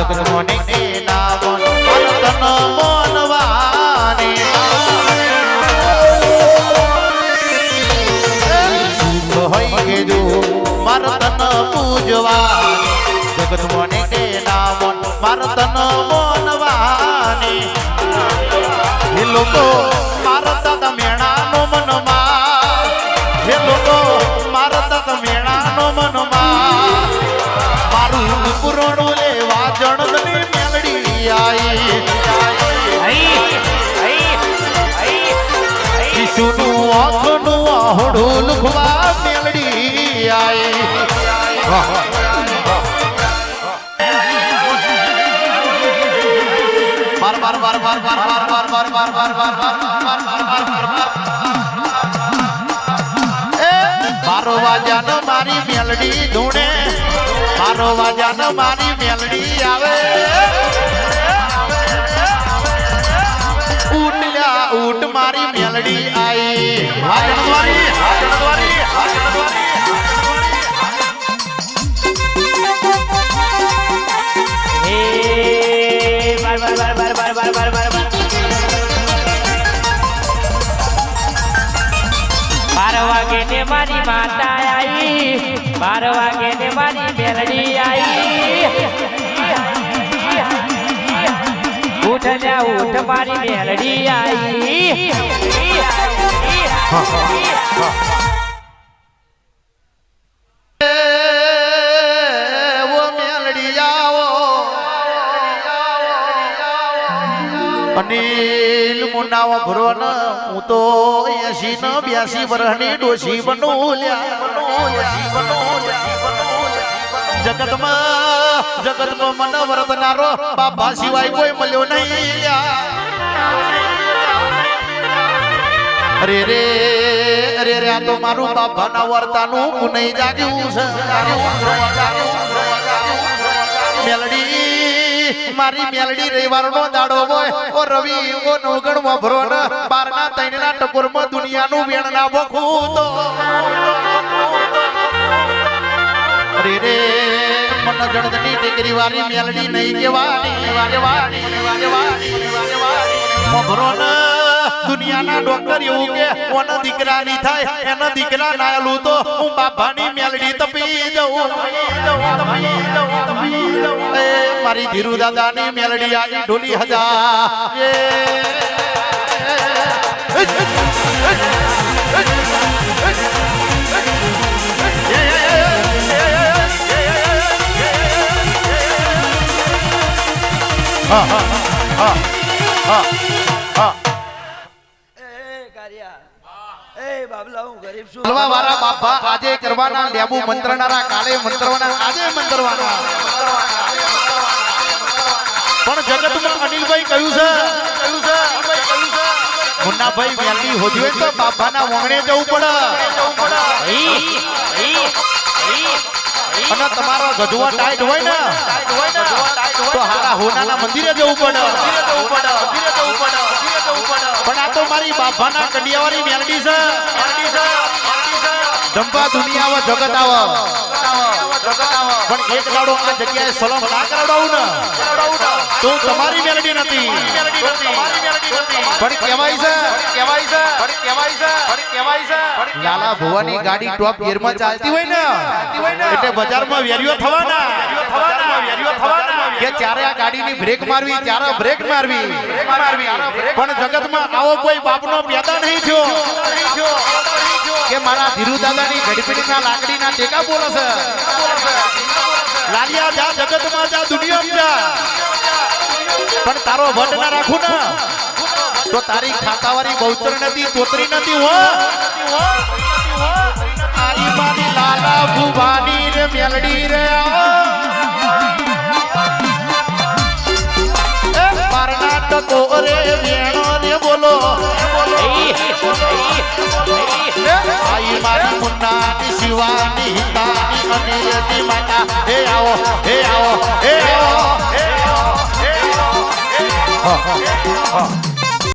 જગનો ને નામ તનો મોનવાને હોય કે જો મારતન પૂજવા જગનો ને નામ મારતન મોનવાને એ લોકો મારતા તમેણાનો મનમાં એ લોકો મારતા તમેણાનો મનમાં મારું પુરાણો આહડું લુખવા મેલડી આઈ વાહ બાર બાર બાર બાર બાર બાર બાર બાર બાર બાર બાર બાર બાર બાર બાર બાર બાર એ મારો વાજાનો મારી મેલડી ધૂણે મારો વાજાનો મારી મેલડી આવે ઊટ મારી મેલડી આઈ. વાજણ દ્વારી વાજણ દ્વારી વાજણ દ્વારી બાર વાગે ને મારી માતા આવી બાર વાગે ને મારી મેલડી આવી ઉઠ ને ઉઠ મારી મેલડી આઈ અનિલ મુન્નાઓ ભરવાન, હું તો એસી બ્યાસી વર્ષની ડોસી બનોલ્યા બનોલ્યા બનોલ્યા જગતમાં જગતમાં મન વર્તનારો બાબા સિવાય કોઈ મળ્યો નહીં. અરે રે અરે રે, આ તો મારું બાપાના વર્તાનું પુનઃ જાગ્યું છે. મેલડી, મારી મેલડી રવિવારનો દાડો હોય. ઓ રવિ, ઓ નવગણ ભરો બારના તૈણના ટકોરમાં દુનિયાનું વેણ ના ભોખું તો અરે રે. મન જણદની દીકરી વાલી મેલડી નહીં કેવાની ને દુનિયાના ડોક્ટર એવું કે કોના દીકરા ની એના દીકરા નાયલું તો હું બાપાની મેલડી તપી જઉં. મારી ધીરુ દાદાની મેલડી આવી ઢોલી હજા. બાપા આજે કરવાના લેબુ મંત્રનારા કાલે મંત્રવાના આજે મંત્રવાના. પણ જગતમાં અનિલભાઈ કહ્યું છે. કહ્યું છે મુન્નાભાઈ વેલી તો બાપાના વંગણે જવું પડે. અને તમારો ગજવો ટાઈટ હોય ને? તો હારા હોનાના મંદિરે જવું પડે. પણ આ તો મારી બાપાના કડિયાવાળી મેલડી છે. ધંભા દુનિયા જગત આવે પણ એક દાડો જગ્યાએ સલમ ના કરાવડાવું ને. તો તમારી મેલડી નથી. પણ કહેવાય છે. કહેવાય છે. કહેવાય છે. કહેવાય છે લાલા ભુવાની ગાડી ટોપ ગિયરમાં ચાલતી હોય ને? એટલે બજારમાં વેરીઓ થવાના. કે ત્યારે આ ગાડીની બ્રેક મારવી ત્યારે બ્રેક મારવી? પણ જગતમાં આવો કોઈ બાપનો પેદા નહીં થયો. કે મારા ધીરુ દાદાની ઘડીપીડીના લાકડીના ટેકા બોલે છે? લાલિયા જા જગતમાં જા દુનિયામાં જા. પણ તારો વટ ના રાખું ના. તો તારી ખાતાવાળી બહુચર નથી, તોતરી નથી, હો. આઈ માની લાલા ભુવાની રે, મેલડી રે કર્ણાટકો રે વેણો રે, બોલો. આઈ મારી મુન્નાની, શિવાની, હિતાની, અનિલની માતા. હે આવો હે આવો હે આવો હે 好好，好。